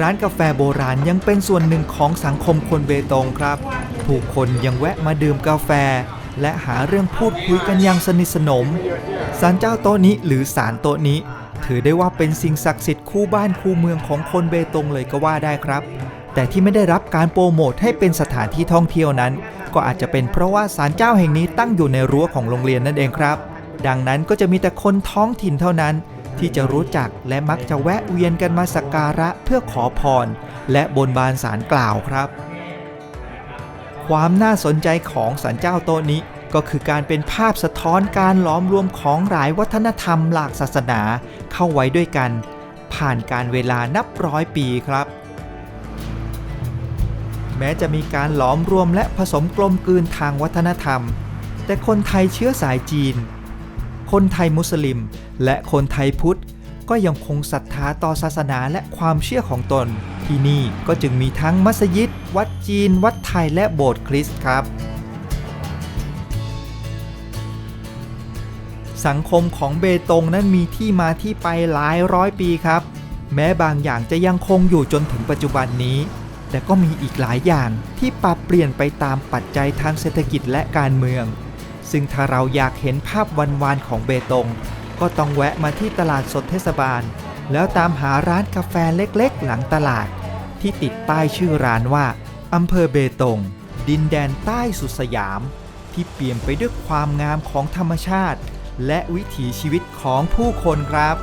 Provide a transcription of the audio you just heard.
ร้านกาแฟโบราณยังเป็นส่วนหนึ่งของสังคมคนเบตงครับ ผู้คนยังแวะมาดื่มกาแฟ และหาเรื่องพูดคุยกันอย่างสนิทสนมศาลเจ้าโต๊ะนี้หรือศาลโต๊ะนี้ ถือได้ว่าเป็นสิ่งศักดิ์สิทธิ์คู่บ้านคู่เมืองของคนเบตงเลยก็ว่าได้ครับ แต่ที่ไม่ได้รับการโปรโมทให้เป็นสถานที่ท่องเที่ยวนั้น ก็อาจจะเป็นเพราะว่าศาลเจ้าแห่งนี้ตั้งอยู่ในรั้วของโรงเรียนนั่นเองครับ ดังนั้นก็จะมีแต่คนท้องถิ่นเท่านั้น ที่จะรู้จักและมักจะแวะเวียนกันมาสักการะเพื่อขอพร และบนบานสารกล่าวครับ ความน่าสนใจของสันเจ้าโต๊ะนี้ก็คือการเป็นภาพสะท้อนการหล้อมรวมของหลายวัฒนธรรมหลากศาสนาเข้าไว้ด้วยกัน ผ่านการเวลานับร้อยปีครับ แม้จะมีการหลอมรวมและผสมกลมกลืนทางวัฒนธรรม แต่คนไทยเชื้อสายจีน คนไทยมุสลิม และคนไทยพุทธ ก็ยังคงศรัทธาต่อศาสนาและความเชื่อของตน ที่นี่ก็จึงมีทั้งมัสยิด วัดจีน วัดไทยและโบสถ์คริสต์ครับ สังคมของเบตงนั้นมีที่มาที่ไปหลายร้อยปีครับ แม้บางอย่างจะยังคงอยู่จนถึงปัจจุบันนี้แต่ก็มีอีกหลายอย่างที่ปรับเปลี่ยนไปตามปัจจัยทางเศรษฐกิจและการเมือง ซึ่งถ้าเราอยากเห็นภาพวันวานๆของเบตง ก็ต้องแวะมาที่ตลาดสดเทศบาล แล้วตามหาร้านกาแฟเล็กๆ หลังตลาด ที่ติดป้ายชื่อร้านว่าอำเภอเบตง ดินแดนใต้สุดสยาม ที่เปี่ยมไปด้วยความงามของธรรมชาติ และวิถีชีวิตของผู้คนครับ